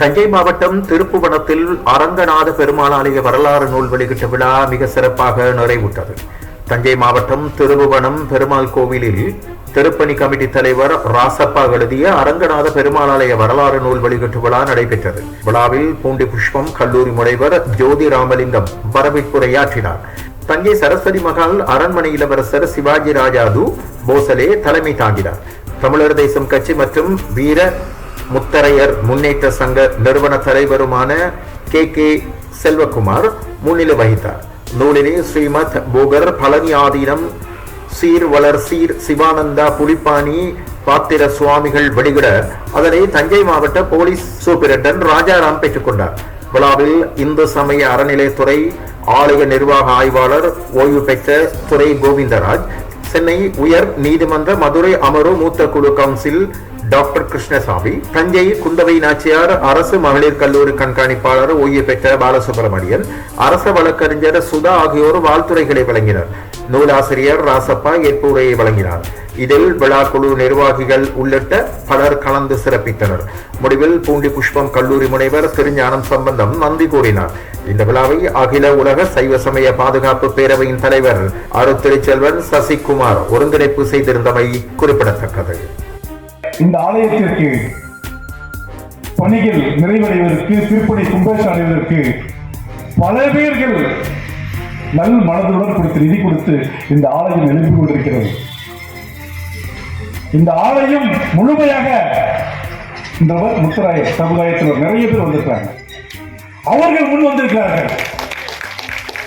தஞ்சை மாவட்டம் திருப்புவனத்தில் அரங்கநாத பெருமாள் ஆலய வரலாறு நூல் வெளியிட்ட விழா மிக சிறப்பாக நிறைவுற்றது. தஞ்சை மாவட்டம் திருபுவனம் பெருமாள் கோவிலில் திருப்பணி கமிட்டி தலைவர் ராசப்பா எழுதிய அரங்கநாத பெருமாள் ஆலய வரலாறு நூல் வெளியிட்டு விழா நடைபெற்றது. விழாவில் பூண்டி புஷ்பம் கல்லூரி முனைவர் ஜோதி ராமலிங்கம் வரவேற்புரையாற்றினார். தஞ்சை சரஸ்வதி மகால் அரண்மனை இளவரசர் சிவாஜி ராஜாது போசலே தலைமை தாங்கினார். தமிழர் தேசம் கட்சி மற்றும் வீர முத்தரையர் முன்னேற்ற சங்க நிறுவன தலைவருமான கே. கே. செல்வகுமார் முன்னிலை வகித்தார். நூலிலே ஸ்ரீமத் போகர் பழனி ஆதீனம் சீர் வளர் சீர் சிவானந்தா புலிப்பாணி பாத்திர சுவாமிகள் வெளியிட அதனை தஞ்சை மாவட்ட போலீஸ் சூப்பிரண்டன் ராஜாராம் பெற்றுக்கொண்டார் விழாவில் இந்து சமய அறநிலைத்துறை ஆலய நிர்வாக ஆய்வாளர் ஓய்வு பெற்ற துறை கோவிந்தராஜ் சென்னை உயர் நீதிமன்ற மதுரை அமர்வு மூத்த குழு கவுன்சில் டாக்டர் கிருஷ்ணசாமி தஞ்சை குந்தவை நாச்சியார் அரசு மகளிர் கல்லூரி கண்காணிப்பாளர் ஓய்வு பெற்ற பாலசுப்ரமணியன் அரச வழக்கறிஞர் சுதா ஆகியோர் வாழ்த்துறைகளை வழங்கினர். நூலாசிரியர் ராசப்பா ஏற்புரையை வழங்கினார். இதில் விழாக்குழு நிர்வாகிகள் உள்ளிட்ட பலர் கலந்து சிறப்பித்தனர். முடிவில் பூண்டி புஷ்பம் கல்லூரி முனைவர் திருஞானம் சம்பந்தம் நன்றி கூறினார். இந்த விழாவை அகில உலக சைவ சமய பாதுகாப்பு பேரவையின் தலைவர் அருத்திருச்செல்வன் சசிகுமார் ஒருங்கிணைப்பு செய்திருந்தமை குறிப்பிடத்தக்கது. இந்த ஆலயத்திற்கு பணிகள் நிறைவடைவதற்கு திருப்பணி கும்பேஷ் அடைவதற்கு பல பேர்கள் நல் மனதுடன் கொடுத்து நிதி கொடுத்து இந்த ஆலயம் எழுப்பி கொண்டிருக்கிறது. இந்த ஆலயம் முழுமையாக இந்த முத்தராய சமுதாயத்தில் நிறைய பேர் வந்திருக்கிறாங்க. அவர்கள் முன் வந்திருக்கிறார்கள்.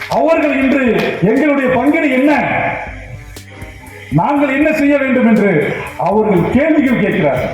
அவர்கள் இன்று எங்களுடைய பங்கு என்ன? நாங்கள் என்ன செய்ய வேண்டும் என்று அவர்கள் கேள்விகள் கேட்கிறார்கள்.